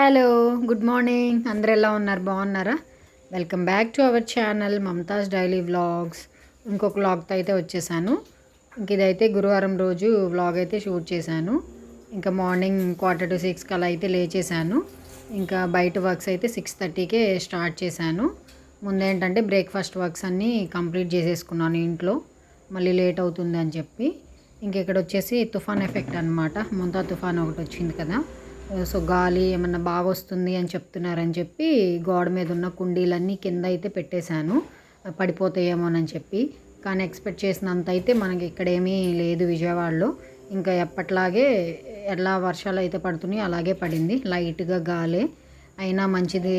Hello good morning. అందరు ఎలా ఉన్నారు? బాగున్నారా? Welcome back to our channel Mumtaz daily vlogs. ఇంకొక వ్లాగ్తో అయితే వచ్చేసాను. ఇంక ఇదైతే గురువారం రోజు వ్లాగ్ అయితే షూట్ చేశాను. ఇంకా మార్నింగ్ క్వార్టర్ టు సిక్స్కి అలా అయితే లేచేసాను ఇంకా బయట వర్క్స్ అయితే సిక్స్ థర్టీకే స్టార్ట్ చేశాను. ముందేంటంటే బ్రేక్ఫాస్ట్ వర్క్స్ అన్నీ కంప్లీట్ చేసేసుకున్నాను ఇంట్లో. మళ్ళీ లేట్ అవుతుంది అని చెప్పి. ఇంక ఇక్కడ వచ్చేసి తుఫాన్ ఎఫెక్ట్ అనమాట ముంతా తుఫాన్ ఒకటి వచ్చింది కదా. సో గాలి ఏమన్నా బాగా వస్తుంది అని చెప్తున్నారని చెప్పి గోడ మీద ఉన్న కుండీలన్నీ కింద అయితే పెట్టేశాను. పడిపోతాయేమోనని చెప్పి. కానీ ఎక్స్పెక్ట్ చేసినంత అయితే మనకి ఇక్కడేమీ లేదు విజయవాడలో. ఇంకా ఎప్పట్లాగే ఎలా వర్షాలు అయితే పడుతున్నాయి అలాగే పడింది. లైట్గా గాలే. అయినా మంచిది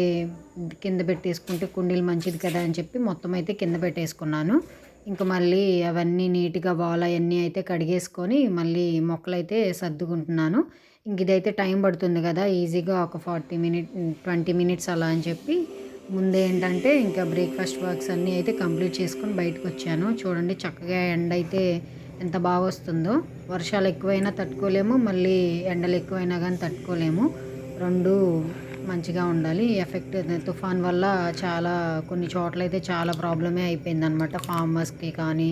కింద పెట్టేసుకుంటే కుండీలు మంచిది కదా అని చెప్పి మొత్తం అయితే కింద పెట్టేసుకున్నాను. ఇంకా మళ్ళీ అవన్నీ నీట్గా వాల్ అవన్నీ అయితే కడిగేసుకొని మళ్ళీ మొక్కలు అయితే సర్దుకుంటున్నాను. ఇంక ఇదైతే టైం పడుతుంది కదా ఈజీగా ఒక ఫార్టీ మినిట్ ట్వంటీ మినిట్స్ అలా అని చెప్పి ముందే ఏంటంటే ఇంకా బ్రేక్ఫాస్ట్ వర్క్స్ అన్నీ అయితే కంప్లీట్ చేసుకొని బయటకు వచ్చాను. చూడండి చక్కగా ఎండ అయితే ఎంత బాగా వస్తుందో. వర్షాలు ఎక్కువైనా తట్టుకోలేము మళ్ళీ ఎండలు ఎక్కువైనా కానీ తట్టుకోలేము. రెండు మంచిగా ఉండాలి. ఎఫెక్ట్ తుఫాన్ వల్ల చాలా కొన్ని చోట్ల అయితే చాలా ప్రాబ్లమే అయిపోయింది అనమాట ఫార్మర్స్కి కానీ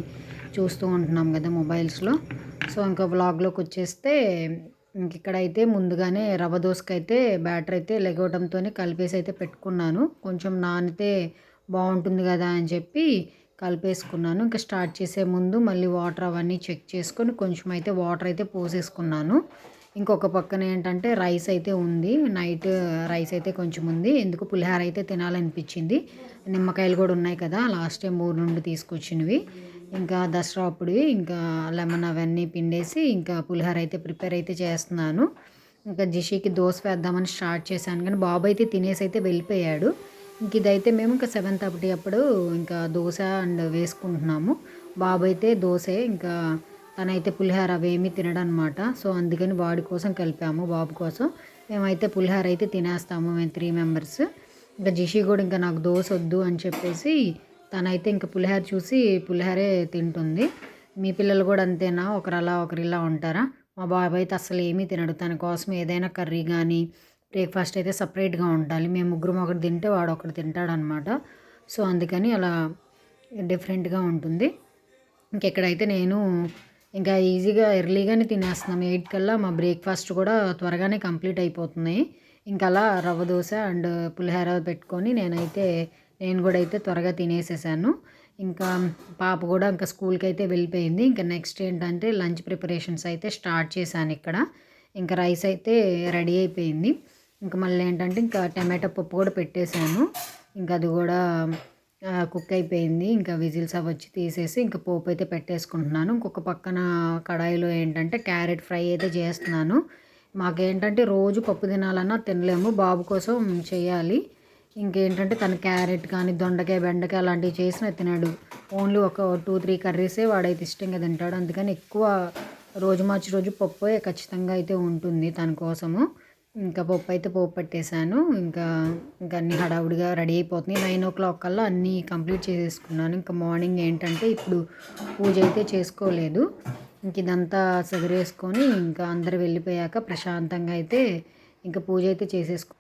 చూస్తూ ఉంటున్నాం కదా మొబైల్స్లో. సో ఇంకా బ్లాగ్లోకి వచ్చేస్తే ఇంక ఇక్కడైతే ముందుగానే రవ్వ దోసకైతే బ్యాటర్ అయితే లెగవటంతో కలిపేసి అయితే పెట్టుకున్నాను. కొంచెం నానితే బాగుంటుంది కదా అని చెప్పి కలిపేసుకున్నాను. ఇంకా స్టార్ట్ చేసే ముందు మళ్ళీ వాటర్ అవన్నీ చెక్ చేసుకొని కొంచెం అయితే వాటర్ అయితే పోసేసుకున్నాను. ఇంకొక పక్కన ఏంటంటే రైస్ అయితే ఉంది. నైట్ రైస్ అయితే కొంచెం ఉంది. ఎందుకు? పులిహార అయితే తినాలనిపించింది. నిమ్మకాయలు కూడా ఉన్నాయి కదా. లాస్ట్ టైం ఊరు నుండి తీసుకొచ్చినవి. ఇంకా దసరా అప్పుడు ఇంకా లెమన్ అవన్నీ పిండేసి ఇంకా పులిహోర అయితే ప్రిపేర్ అయితే చేస్తున్నాను. ఇంకా జిషికి దోశ వేద్దామని స్టార్ట్ చేశాను కానీ బాబు అయితే తినేసి అయితే వెళ్ళిపోయాడు. ఇంక ఇదైతే మేము ఇంకా సెవెంత్ అప్పటి అప్పుడు ఇంకా దోశ అండ్ వేసుకుంటున్నాము. బాబు అయితే దోశ ఇంకా తనైతే పులిహోర అవేమీ తినడనమాట. సో అందుకని వాడి కోసం కలిపాము బాబు కోసం. మేమైతే పులిహోర అయితే తినేస్తాము మేము త్రీ మెంబర్స్ ఇంకా జిషి కూడా ఇంకా నాకు దోశ వద్దు అని చెప్పేసి తనైతే ఇంక పులిహార చూసి పులిహారే తింటుంది. మీ పిల్లలు కూడా అంతేనా? ఒకరు అలా ఒకరు ఇలా ఉంటారా? మా బాబాయ్ అయితే అసలు ఏమీ తినడు. తన కోసం ఏదైనా కర్రీ కానీ బ్రేక్ఫాస్ట్ అయితే సపరేట్గా ఉండాలి. మేము ముగ్గురం ఒకటి తింటే వాడు ఒకటి తింటాడనమాట. సో అందుకని అలా డిఫరెంట్గా ఉంటుంది. ఇంకెక్కడైతే నేను ఇంకా ఈజీగా ఎర్లీగానే తినేస్తున్నాం. ఎయిట్ కల్లా మా బ్రేక్ఫాస్ట్ కూడా త్వరగానే కంప్లీట్ అయిపోతున్నాయి ఇంకా అలా రవ్వ దోశ అండ్ పులిహోర పెట్టుకొని నేనైతే నేను కూడా అయితే త్వరగా తినేసేసాను. ఇంకా పాప కూడా ఇంకా స్కూల్కి అయితే వెళ్ళిపోయింది. ఇంకా నెక్స్ట్ ఏంటంటే లంచ్ ప్రిపరేషన్స్ అయితే స్టార్ట్ చేశాను ఇక్కడ. ఇంకా రైస్ అయితే రెడీ అయిపోయింది. ఇంకా మళ్ళీ ఏంటంటే ఇంకా టమాటో పప్పు కూడా పెట్టేశాను. ఇంకా అది కూడా కుక్ అయిపోయింది. ఇంకా విజిల్స్ అవి వచ్చి తీసేసి ఇంకా పోపు అయితే పెట్టేసుకుంటున్నాను. ఇంకొక పక్కన కడాయిలో ఏంటంటే క్యారెట్ ఫ్రై అయితే చేస్తున్నాను. మాకేంటంటే రోజు పప్పు తినాలన్నా తినలేము. బాబు కోసం చేయాలి. ఇంకేంటంటే తన క్యారెట్ కానీ దొండకాయ బెండకాయ అలాంటివి చేసినా తినాడు. ఓన్లీ ఒక టూ త్రీ కర్రీసే వాడైతే ఇష్టంగా తింటాడు. అందుకని ఎక్కువ రోజు మార్చి రోజు పప్పు ఖచ్చితంగా అయితే ఉంటుంది తన కోసము. ఇంకా పప్పు అయితే పోపు పెట్టేశాను. ఇంకా ఇంకా అన్ని హడావుడిగా రెడీ అయిపోతుంది నైన్ ఓ క్లాక్ కల్లా అన్నీ కంప్లీట్ చేసేసుకున్నాను. ఇంకా మార్నింగ్ ఏంటంటే ఇప్పుడు పూజ అయితే చేసుకోలేదు. ఇంక ఇదంతా సదిరేసుకొని ఇంకా అందరు వెళ్ళిపోయాక ప్రశాంతంగా అయితే ఇంకా పూజ అయితే చేసేసుకో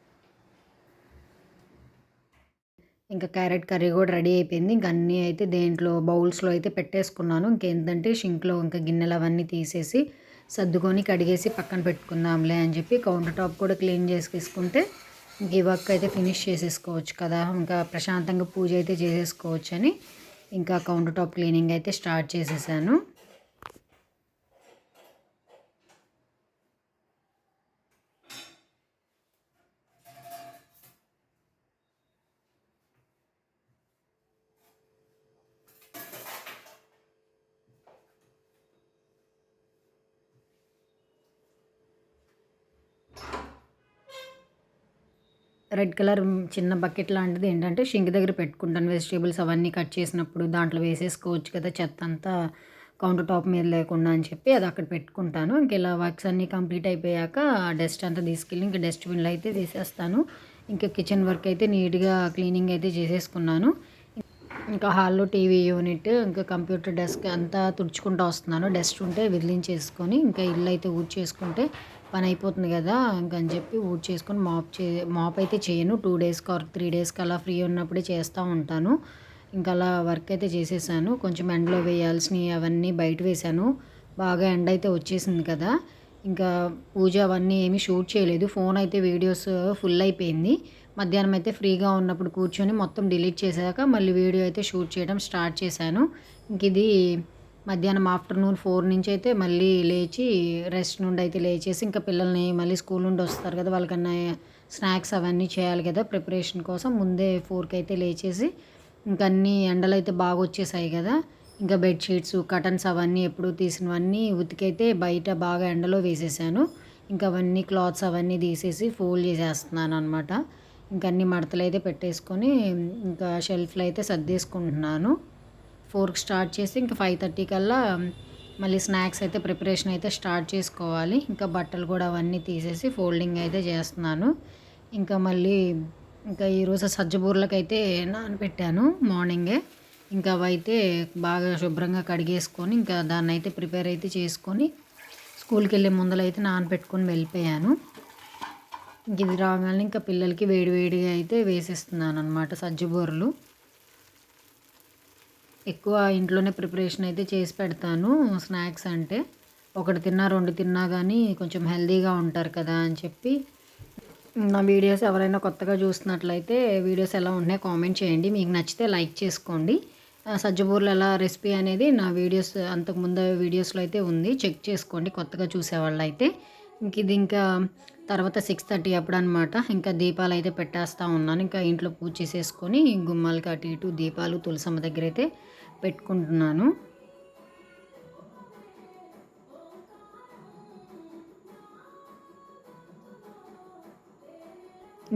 ఇంకా క్యారెట్ కర్రీ కూడా రెడీ అయిపోయింది. ఇంకా అన్నీ అయితే దేంట్లో బౌల్స్లో అయితే పెట్టేసుకున్నాను. ఇంకేంటంటే షింక్లో ఇంకా గిన్నెలు అవన్నీ తీసేసి సర్దుకొని కడిగేసి పక్కన పెట్టుకుందాంలే అని చెప్పి కౌంటర్ టాప్ కూడా క్లీన్ చేసుకుంటే ఇంక ఈ వర్క్ అయితే ఫినిష్ చేసేసుకోవచ్చు కదా. ఇంకా ప్రశాంతంగా పూజ అయితే చేసేసుకోవచ్చు అని ఇంకా కౌంటర్ టాప్ క్లీనింగ్ అయితే స్టార్ట్ చేసేసాను. రెడ్ కలర్ చిన్న బకెట్ లాంటిది ఏంటంటే షింక్ దగ్గర పెట్టుకుంటాను. వెజిటేబుల్స్ అవన్నీ కట్ చేసినప్పుడు దాంట్లో వేసేసుకోవచ్చు కదా చెత్త అంతా కౌంటర్ టాప్ మీద లేకుండా అని చెప్పి అది అక్కడ పెట్టుకుంటాను. ఇంక ఇలా వర్క్స్ అన్నీ కంప్లీట్ అయిపోయాక డస్ట్ అంతా తీసుకెళ్ళి ఇంకా డస్ట్బిన్లో అయితే తీసేస్తాను. ఇంకా కిచెన్ వర్క్ అయితే నీట్గా క్లీనింగ్ అయితే చేసేసుకున్నాను. ఇంకా హాల్లో టీవీ యూనిట్ ఇంకా కంప్యూటర్ డెస్క్ అంతా తుడుచుకుంటూ వస్తున్నాను. డస్ట్ ఉంటే విదిలించేసుకొని ఇంకా ఇల్లు అయితే ఊడ్ చేసుకుంటే పని అయిపోతుంది కదా ఇంకని చెప్పి ఊడ్ చేసుకొని మాప్ చే మాప్ అయితే చేయను. టూ డేస్కి ఆర్ త్రీ డేస్కి అలా ఫ్రీ ఉన్నప్పుడే చేస్తూ ఉంటాను. ఇంకా అలా వర్క్ అయితే చేసేసాను. కొంచెం ఎండలో వేయాల్సినవి అవన్నీ బయట వేశాను. బాగా ఎండ అయితే వచ్చేసింది కదా. ఇంకా పూజ అవన్నీ ఏమీ షూట్ చేయలేదు. ఫోన్ అయితే వీడియోస్ ఫుల్ అయిపోయింది. మధ్యాహ్నం అయితే ఫ్రీగా ఉన్నప్పుడు కూర్చొని మొత్తం డిలీట్ చేశాక మళ్ళీ వీడియో అయితే షూట్ చేయడం స్టార్ట్ చేశాను. ఇంక ఇది మధ్యాహ్నం ఆఫ్టర్నూన్ ఫోర్ నుంచి అయితే మళ్ళీ లేచి రెస్ట్ నుండి అయితే లేచేసి ఇంకా పిల్లల్ని మళ్ళీ స్కూల్ నుండి వస్తారు కదా వాళ్ళకన్నా స్నాక్స్ అవన్నీ చేయాలి కదా ప్రిపరేషన్ కోసం. ముందే ఫోర్కి అయితే లేచేసి ఇంకా అన్ని ఎండలు అయితే బాగా వచ్చేసాయి కదా. ఇంకా బెడ్షీట్స్ కటన్స్ అవన్నీ ఎప్పుడు తీసినవన్నీ ఉతికైతే బయట బాగా ఎండలో వేసేసాను. ఇంకా అవన్నీ క్లాత్స్ అవన్నీ తీసేసి ఫోల్డ్ చేసేస్తున్నాను అనమాట ఇంకా అన్ని మడతలు అయితే పెట్టేసుకొని ఇంకా షెల్ఫ్లో అయితే సర్దేసుకుంటున్నాను. ఫోర్కి స్టార్ట్ చేసి ఇంకా ఫైవ్ థర్టీ కల్లా మళ్ళీ స్నాక్స్ అయితే ప్రిపరేషన్ అయితే స్టార్ట్ చేసుకోవాలి. ఇంకా బట్టలు కూడా అవన్నీ తీసేసి ఫోల్డింగ్ అయితే చేస్తున్నాను. ఇంకా మళ్ళీ ఇంకా ఈరోజు సజ్జబూర్లకైతే అయితే నానబెట్టాను మార్నింగే. ఇంకా అవైతే బాగా శుభ్రంగా కడిగేసుకొని ఇంకా దాన్ని అయితే ప్రిపేర్ అయితే చేసుకొని స్కూల్కి వెళ్ళే ముందలైతే నానబెట్టుకొని వెళ్ళిపోయాను. ఇంక ఇది రాగానే ఇంకా పిల్లలకి వేడివేడిగా అయితే వేసేస్తున్నాను అనమాట సజ్జబూరలు ఎక్కువ ఇంట్లోనే ప్రిపరేషన్ అయితే చేసి పెడతాను. స్నాక్స్ అంటే ఒకటి తిన్నా రెండు తిన్నా కానీ కొంచెం హెల్దీగా ఉంటారు కదా అని చెప్పి నా వీడియోస్ ఎవరైనా కొత్తగా చూస్తున్నట్లయితే వీడియోస్ ఎలా ఉంటున్నాయి కామెంట్ చేయండి. మీకు నచ్చితే లైక్ చేసుకోండి. సజ్జబూర్లు ఎలా రెసిపీ అనేది నా వీడియోస్ అంతకుముందు వీడియోస్లో అయితే ఉంది. చెక్ చేసుకోండి కొత్తగా చూసేవాళ్ళు అయితే ఇంక ఇది ఇంకా తర్వాత సిక్స్ థర్టీ అప్పుడు అనమాట ఇంకా దీపాలు అయితే పెట్టేస్తూ ఉన్నాను. ఇంకా ఇంట్లో పూజ చేసేసుకొని గుమ్మాలకి అటు ఇటు దీపాలు తులసమ్మ దగ్గర అయితే పెట్టుకుంటున్నాను.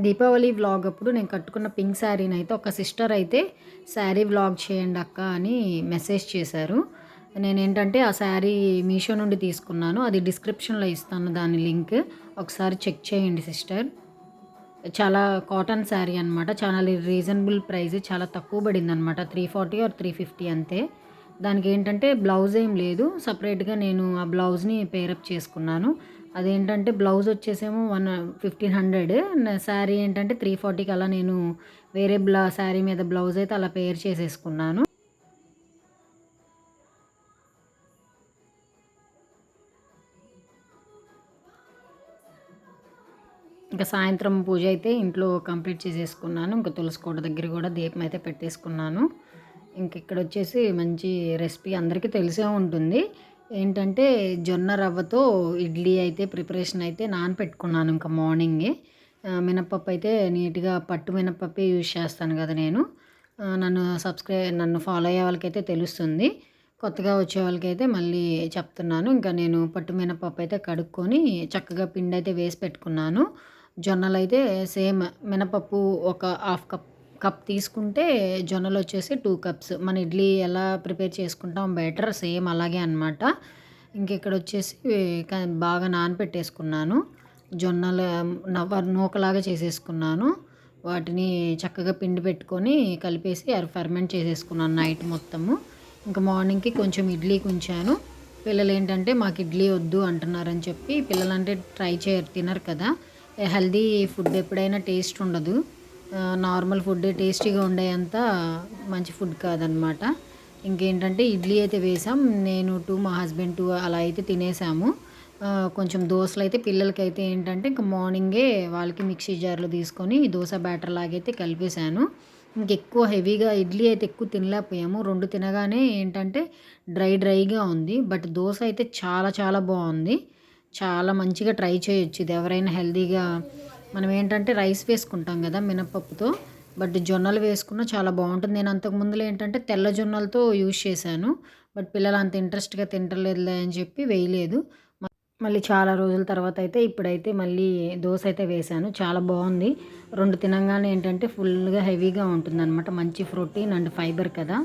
దీపావళి వ్లాగ్ అప్పుడు నేను కట్టుకున్న పింక్ శారీని అయితే ఒక సిస్టర్ అయితే శారీ వ్లాగ్ చేయండి అక్క అని మెసేజ్ చేశారు. నేను ఏంటంటే ఆ శారీ మీషో నుండి తీసుకున్నాను. అది డిస్క్రిప్షన్లో ఇస్తాను దాని లింక్. ఒకసారి చెక్ చేయండి సిస్టర్. చాలా కాటన్ శారీ అనమాట చాలా రీజనబుల్ ప్రైస్ చాలా తక్కువ పడింది అనమాట three forty or three fifty అంతే. దానికి ఏంటంటే బ్లౌజ్ ఏం లేదు. సపరేట్గా నేను ఆ బ్లౌజ్ని పేరప్ చేసుకున్నాను. అదేంటంటే బ్లౌజ్ వచ్చేసేమో వన్ ఫిఫ్టీన్ హండ్రెడ్. శారీ ఏంటంటే త్రీ ఫార్టీకి అలా నేను వేరే బ్లా శారీ మీద బ్లౌజ్ అయితే అలా పేర్ చేసేసుకున్నాను. ఇంకా సాయంత్రం పూజ అయితే ఇంట్లో కంప్లీట్ చేసేసుకున్నాను. ఇంకా తులసికోట దగ్గర కూడా దీపం అయితే పెట్టేసుకున్నాను. ఇంక ఇక్కడ వచ్చేసి మంచి రెసిపీ అందరికీ తెలిసే ఉంటుంది. ఏంటంటే జొన్న రవ్వతో ఇడ్లీ అయితే ప్రిపరేషన్ అయితే నానపెట్టుకున్నాను ఇంకా మార్నింగే. మినప్పప్పు అయితే నీట్గా పట్టు మినప్పప్పే యూజ్ చేస్తాను కదా నేను. నన్ను సబ్స్క్రైబ్ నన్ను ఫాలో అయ్యే వాళ్ళకైతే తెలుస్తుంది. కొత్తగా వచ్చే వాళ్ళకైతే మళ్ళీ చెప్తున్నాను. ఇంకా నేను పట్టు మినపప్పు అయితే కడుక్కొని చక్కగా పిండి అయితే వేసి పెట్టుకున్నాను. జొన్నలు అయితే సేమ్ మినపప్పు ఒక హాఫ్ కప్ కప్ తీసుకుంటే జొన్నలు వచ్చేసి టూ కప్స్. మన ఇడ్లీ ఎలా ప్రిపేర్ చేసుకుంటాం బెటర్ సేమ్ అలాగే అనమాట ఇంక ఇక్కడ వచ్చేసి బాగా నానపెట్టేసుకున్నాను. జొన్నలు నవ్వ నూకలాగా చేసేసుకున్నాను. వాటిని చక్కగా పిండి పెట్టుకొని కలిపేసి అవి ఫర్మెంట్ చేసేసుకున్నాను నైట్ మొత్తము. ఇంకా మార్నింగ్కి కొంచెం ఇడ్లీ ఉంచాను పిల్లలు ఏంటంటే మాకు ఇడ్లీ వద్దు అంటున్నారని చెప్పి పిల్లలంటే ట్రై చేయరు తినరు కదా. హెల్దీ ఫుడ్ ఎప్పుడైనా టేస్ట్ ఉండదు. నార్మల్ ఫుడ్ టేస్టీగా ఉండేంత మంచి ఫుడ్ కాదనమాట. ఇంకేంటంటే ఇడ్లీ అయితే వేసాం. నేను టూ మా హస్బెండ్ టూ అలా అయితే తినేసాము. కొంచెం దోశలు అయితే పిల్లలకి అయితే ఏంటంటే ఇంకా మార్నింగే వాళ్ళకి మిక్సీ జార్లో తీసుకొని దోశ బ్యాటర్ లాగైతే కలిపేశాను. ఇంకెక్కువ హెవీగా ఇడ్లీ అయితే ఎక్కువ తినలేకపోయాము. రెండు తినగానే ఏంటంటే డ్రై డ్రైగా ఉంది. బట్ దోశ అయితే చాలా చాలా బాగుంది. చాలా మంచిగా ట్రై చేయొచ్చు. ఇది ఎవరైనా హెల్తీగా మనం ఏంటంటే రైస్ వేసుకుంటాం కదా మినపప్పుతో బట్ జొన్నలు వేసుకున్న చాలా బాగుంటుంది. నేను అంతకు ముందులో ఏంటంటే తెల్ల జొన్నలతో యూజ్ చేశాను బట్ పిల్లలు అంత ఇంట్రెస్ట్గా తింటలేదులే అని చెప్పి వేయలేదు. మళ్ళీ చాలా రోజుల తర్వాత అయితే ఇప్పుడైతే మళ్ళీ దోశ అయితే వేశాను. చాలా బాగుంది. రెండు తినంగానే ఏంటంటే ఫుల్గా హెవీగా ఉంటుంది మంచి ప్రోటీన్ అండ్ ఫైబర్ కదా.